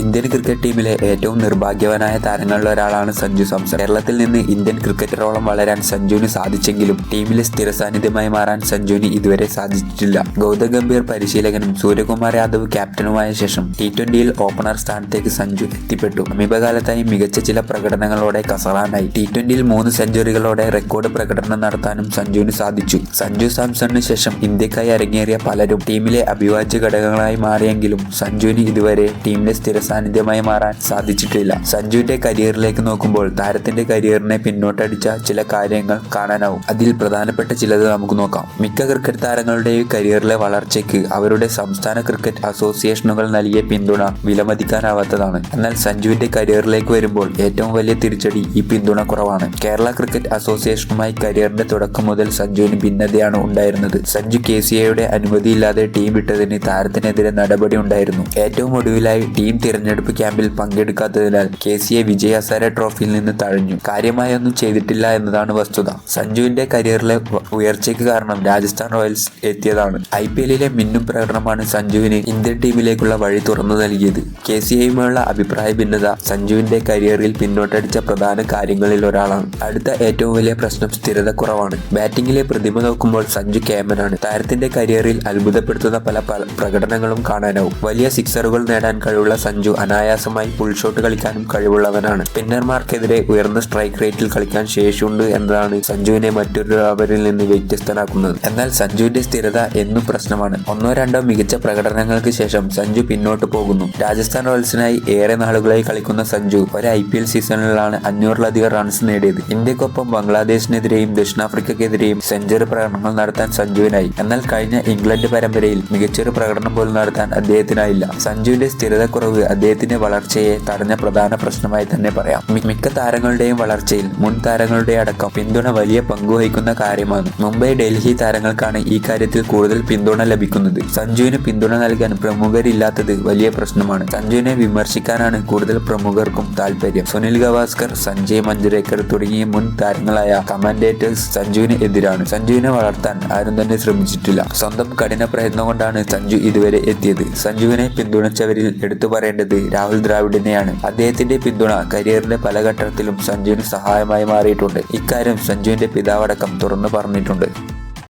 Indian cricket ടീമിലെ ഏറ്റവും നിർഭാഗ്യവനായ താരങ്ങളിൽ ഒരാളാണ് സഞ്ജു സാംസൺ. കേരളത്തിൽ നിന്ന് ഇന്ത്യൻ ക്രിക്കറ്ററോളം വളരാൻ സഞ്ജുവിന് സാധിച്ചെങ്കിലും ടീമിലെ സ്ഥിര സാന്നിധ്യമായി മാറാൻ സഞ്ജുവിന് ഇതുവരെ സാധിച്ചിട്ടില്ല. ഗൗതം ഗംഭീർ പരിശീലകനും സൂര്യകുമാർ യാദവ് ക്യാപ്റ്റനുമായ ശേഷം ടി ട്വന്റിയിൽ ഓപ്പണർ സ്ഥാനത്തേക്ക് സഞ്ജു എത്തിപ്പെട്ടു. സമീപകാലത്തായി മികച്ച ചില പ്രകടനങ്ങളോടെ കസറാനായി. ടി ട്വന്റിയിൽ മൂന്ന് സെഞ്ചുറികളോടെ റെക്കോർഡ് പ്രകടനം നടത്താനും സഞ്ജുവിന് സാധിച്ചു. സഞ്ജു സാംസണിന് ശേഷം ഇന്ത്യക്കായി അരങ്ങേറിയ പലരും ടീമിലെ അഭിവാജ്യ ഘടകങ്ങളായി മാറിയെങ്കിലും സഞ്ജുവിന് ഇതുവരെ ടീമിലെ സ്ഥിര സാന്നിധ്യമായി മാറാൻ സാധിച്ചിട്ടില്ല. സഞ്ജുവിന്റെ കരിയറിലേക്ക് നോക്കുമ്പോൾ താരത്തിന്റെ കരിയറിനെ പിന്നോട്ടടിച്ച ചില കാര്യങ്ങൾ കാണാനാവും. അതിൽ പ്രധാനപ്പെട്ട ചിലത് നമുക്ക് നോക്കാം. മിക്ക ക്രിക്കറ്റ് താരങ്ങളുടെയും കരിയറിലെ വളർച്ചയ്ക്ക് അവരുടെ സംസ്ഥാന ക്രിക്കറ്റ് അസോസിയേഷനുകൾ നൽകിയ പിന്തുണ വിലമതിക്കാനാവാത്തതാണ്. എന്നാൽ സഞ്ജുവിന്റെ കരിയറിലേക്ക് വരുമ്പോൾ ഏറ്റവും വലിയ തിരിച്ചടി ഈ പിന്തുണ കുറവാണ്. കേരള ക്രിക്കറ്റ് അസോസിയേഷനുമായി കരിയറിന്റെ തുടക്കം മുതൽ സഞ്ജുവിന് ഭിന്നതയാണ് ഉണ്ടായിരുന്നത്. സഞ്ജു കെ സി എയുടെ അനുമതിയില്ലാതെ ടീം വിട്ടതിന് താരത്തിനെതിരെ നടപടി ഉണ്ടായിരുന്നു. ഏറ്റവും ഒടുവിലായി ടീം തിരഞ്ഞെടുപ്പ് ക്യാമ്പിൽ പങ്കെടുക്കാത്തതിനാൽ K C A Vijay Hazare ട്രോഫിയിൽ നിന്ന് തഴഞ്ഞു. കാര്യമായൊന്നും ചെയ്തിട്ടില്ല എന്നതാണ് വസ്തുത. സഞ്ജുവിന്റെ കരിയറിലെ ഉയർച്ചയ്ക്ക് കാരണം രാജസ്ഥാൻ റോയൽസ് എത്തിയതാണ്. ഐ പി എല്ലിലെ മിന്നും പ്രകടനമാണ് സഞ്ജുവിന് ഇന്ത്യൻ ടീമിലേക്കുള്ള വഴി തുറന്നു നൽകിയത്. കെ സി എയുമായുള്ള അഭിപ്രായ ഭിന്നത സഞ്ജുവിന്റെ കരിയറിൽ പിന്നോട്ടടിച്ച പ്രധാന കാര്യങ്ങളിൽ ഒരാളാണ്. അടുത്ത ഏറ്റവും വലിയ പ്രശ്നം സ്ഥിരത കുറവാണ്. ബാറ്റിംഗിലെ പ്രതിമ നോക്കുമ്പോൾ സഞ്ജു കേമനാണ് താരത്തിന്റെ കരിയറിൽ അത്ഭുതപ്പെടുത്തുന്ന പല പ്രകടനങ്ങളും കാണാനാവും. വലിയ സിക്സറുകൾ നേടാൻ കഴിവുള്ള സഞ്ജു അനായാസമായി പുൾ ഷോട്ട് കളിക്കാനും കഴിവുള്ളവനാണ്. സ്പിന്നർമാർക്കെതിരെ ഉയർന്ന സ്ട്രൈക്ക് റേറ്റിൽ കളിക്കാൻ ശേഷിയുണ്ട് എന്നതാണ് സഞ്ജുവിനെ മറ്റൊരുവരിൽ നിന്ന് വ്യത്യസ്തനാക്കുന്നത്. എന്നാൽ സഞ്ജുവിന്റെ സ്ഥിരത എന്നും പ്രശ്നമാണ്. ഒന്നോ രണ്ടോ മികച്ച പ്രകടനങ്ങൾക്ക് ശേഷം സഞ്ജു പിന്നോട്ട് പോകുന്നു. രാജസ്ഥാൻ റോയൽസിനായി ഏറെ നാളുകളായി കളിക്കുന്ന സഞ്ജു ഒരു ഐ പി എൽ സീസണിലാണ് അഞ്ഞൂറിലധികം റൺസ് നേടിയത്. ഇന്ത്യക്കൊപ്പം ബംഗ്ലാദേശിനെതിരെയും ദക്ഷിണാഫ്രിക്കയ്ക്കെതിരെയും സെഞ്ചുറി പ്രകടനങ്ങൾ നടത്താൻ സഞ്ജുവിനായി. എന്നാൽ കഴിഞ്ഞ ഇംഗ്ലണ്ട് പരമ്പരയിൽ മികച്ചൊരു പ്രകടനം പോലും നടത്താൻ അദ്ദേഹത്തിനായില്ല. സഞ്ജുവിന്റെ സ്ഥിരതക്കുറവ് അദ്ദേഹത്തിന്റെ വളർച്ചയെ തടഞ്ഞ പ്രധാന പ്രശ്നമായി തന്നെ പറയാം. മിക്ക താരങ്ങളുടെയും വളർച്ചയിൽ മുൻ താരങ്ങളുടെ അടക്കം പിന്തുണ വലിയ പങ്കുവഹിക്കുന്ന കാര്യമാണ്. മുംബൈ ഡൽഹി താരങ്ങൾക്കാണ് ഈ കാര്യത്തിൽ കൂടുതൽ പിന്തുണ ലഭിക്കുന്നത്. സഞ്ജുവിന് പിന്തുണ നൽകാൻ പ്രമുഖരില്ലാത്തത് വലിയ പ്രശ്നമാണ്. സഞ്ജുവിനെ വിമർശിക്കാനാണ് കൂടുതൽ പ്രമുഖർക്കും താല്പര്യം സുനിൽ ഗവാസ്കർ സഞ്ജയ് മഞ്ജരേക്കർ തുടങ്ങിയ മുൻ താരങ്ങളായ കമാൻഡേറ്റേഴ്സ് സഞ്ജുവിന് എതിരാണ്. സഞ്ജുവിനെ വളർത്താൻ ആരും തന്നെ ശ്രമിച്ചിട്ടില്ല. സ്വന്തം കഠിന പ്രയത്നം കൊണ്ടാണ് സഞ്ജു ഇതുവരെ എത്തിയത്. സഞ്ജുവിനെ പിന്തുണച്ചവരിൽ എടുത്തു പറയേണ്ടത് രാഹുൽ ദ്രാവിഡിനെയാണ്. അദ്ദേഹത്തിന്റെ പിന്തുണ കരിയറിന്റെ പല ഘട്ടത്തിലും സഞ്ജുവിന് സഹായമായി മാറിയിട്ടുണ്ട്. ഇക്കാര്യം സഞ്ജുവിന്റെ പിതാവടക്കം തുറന്നു പറഞ്ഞിട്ടുണ്ട്.